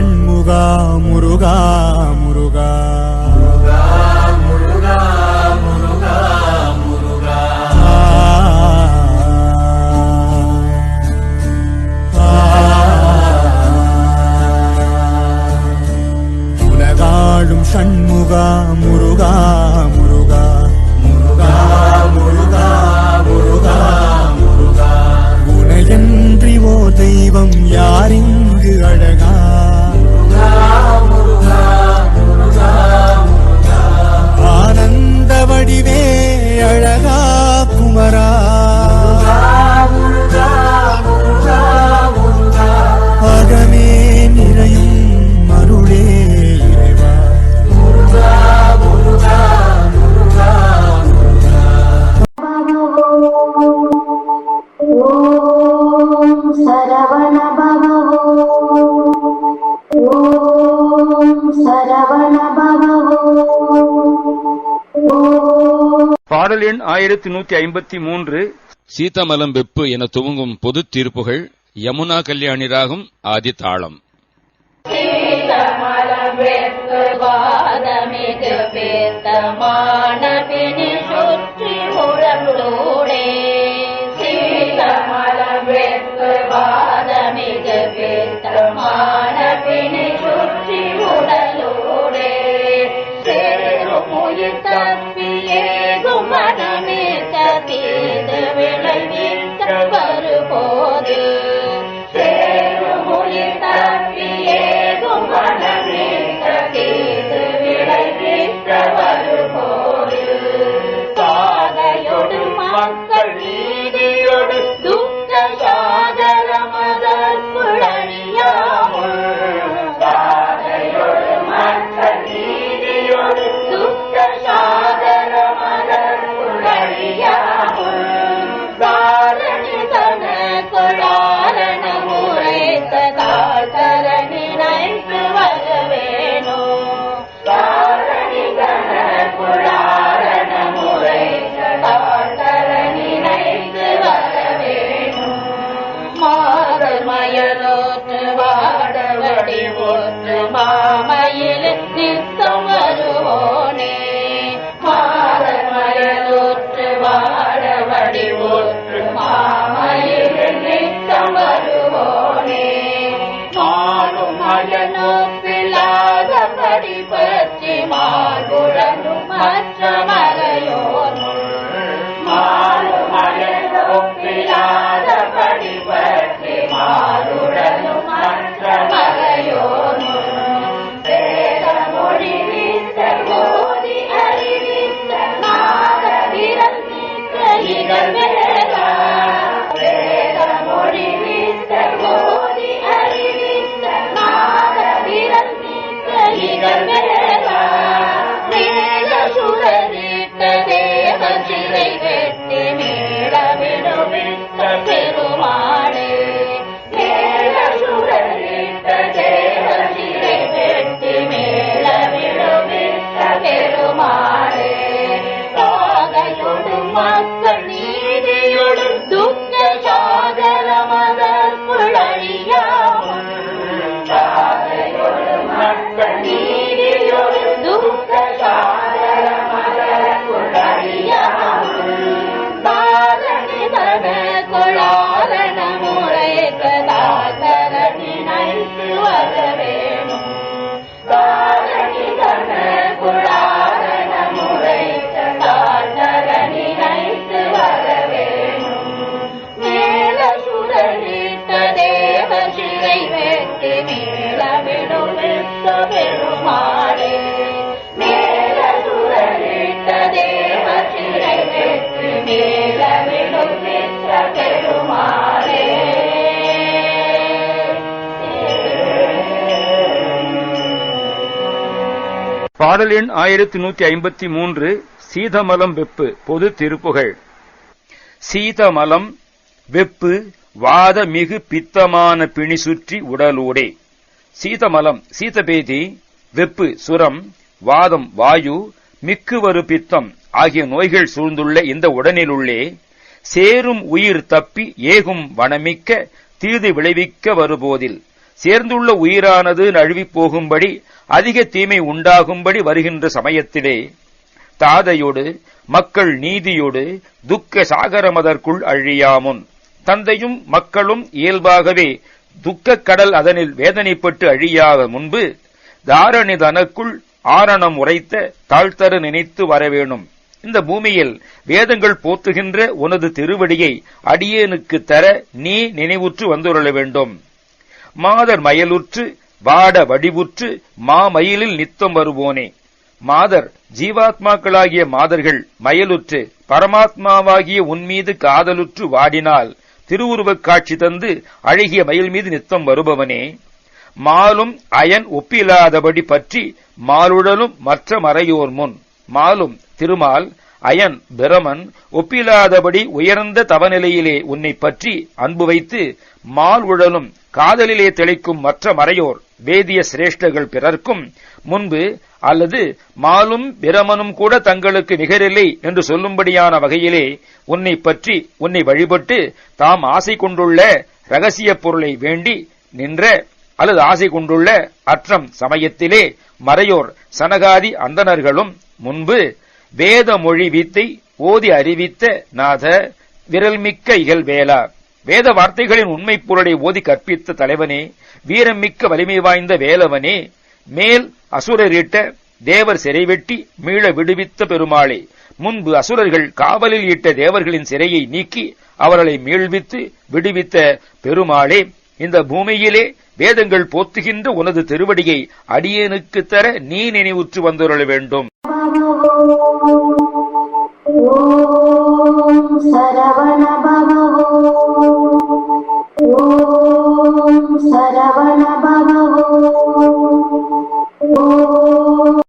சண்முகா முருகா முருகா சண்முகா முருகா ஓம் சரவண பவோ ஓம் சரவண பவோ ஓம். பாடல் எண் ஆயிரத்தி நூத்தி ஐம்பத்தி மூன்று. சீதமலம் வெப்பு என துவங்கும் பொதுத் தீர்ப்புகள் யமுனா கல்யாணி ராகம் ஆதி தாளம். பாதமிகு பேத்தமான பிணி சுற்றி உடலோடே வெட்டி பெருமாளே. மேல தேவ பெருமாளே. பாடல் எண் ஆயிரத்தி நூத்தி ஐம்பத்தி மூன்று சீதமலம் வெப்பு பொது திருப்புகள். சீதமலம் வெப்பு வாத மிகு பித்தமான பிணி சுற்றி உடலூடே. சீதமலம் சீதபேதி வெப்பு சுரம் வாதம் வாயு மிக்குவரு பித்தம் ஆகிய நோய்கள் சூழ்ந்துள்ள இந்த உடனிலுள்ளே சேரும் உயிர் தப்பி ஏகும் வனமிக்க தீது விளைவிக்க வருபோதில். சேர்ந்துள்ள உயிரானது நழுவி போகும்படி அதிக தீமை உண்டாகும்படி வருகின்ற சமயத்திலே தாதையோடு மக்கள் நீதியோடு துக்க சாகரமதற்குள் அழியாமுன். தந்தையும் மக்களும் இயல்பாகவே துக்கக் கடல் அதனில் வேதனைப்பட்டு அழியாத முன்பு தாரணி தனக்குள் ஆரணம் உரைத்த தாழ்த்தரு நினைத்து வரவேணும். இந்த பூமியில் வேதங்கள் போத்துகின்ற உனது திருவடியை அடியேனுக்கு தர நீ நினைவுற்று வந்துருள வேண்டும். மாதர் மயலுற்று வாட வடிவுற்று மாமயிலில் நித்தம் வருவோனே. மாதர் ஜீவாத்மாக்களாகிய மாதர்கள் மயலுற்று பரமாத்மாவாகிய உன்மீது காதலுற்று வாடினால் திருவுருவக் காட்சி தந்து அழகிய மயில் மீது நித்தம் வருபவனே. மாலும் அயன் ஒப்பில்லாதபடி பற்றி மாலுடலும் மற்ற மறையோர் முன். மாலும் திருமால் அயன் பிரமன் ஒப்பில்லாதபடி உயர்ந்த தவநிலையிலே உன்னை பற்றி அன்பு வைத்து மால் உழலும் காதலிலே தெளிக்கும் மற்ற மறையோர். வேதிய சிரேஷ்டர்கள் பிறர்க்கும் முன்பு அல்லது மாலும் பிரமனும் கூட தங்களுக்கு நிகரில்லை என்று சொல்லும்படியான வகையிலே உன்னை பற்றி உன்னை வழிபட்டு தாம் ஆசை கொண்டுள்ள ரகசிய பொருளை வேண்டி நின்ற அல்லது ஆசை கொண்டுள்ள அற்றம் சமயத்திலே மறையோர் சனகாதி அந்தணர்களும் முன்பு வேத மொழி வீத்தை ஓதி அறிவித்த நாத விரல்மிக்க இகழ்வேலா வேத வார்த்தைகளின் உண்மை பொருளை ஓதி கற்பித்த தலைவனே வீரமிக்க வலிமை வாய்ந்த வேலவனே மேல் அசுரரிட்ட தேவர் சிறை வெட்டி மீள விடுவித்த பெருமாளே முன்பு அசுரர்கள் காவலில் இட்ட தேவர்களின் சிறையை நீக்கி அவர்களை மீழ்வித்து விடுவித்த பெருமாளே இந்த பூமியிலே வேதங்கள் போத்துகின்ற உனது திருவடியை அடியனுக்கு தர நீ நினைவுற்று வந்துருள வேண்டும். சரவணபவ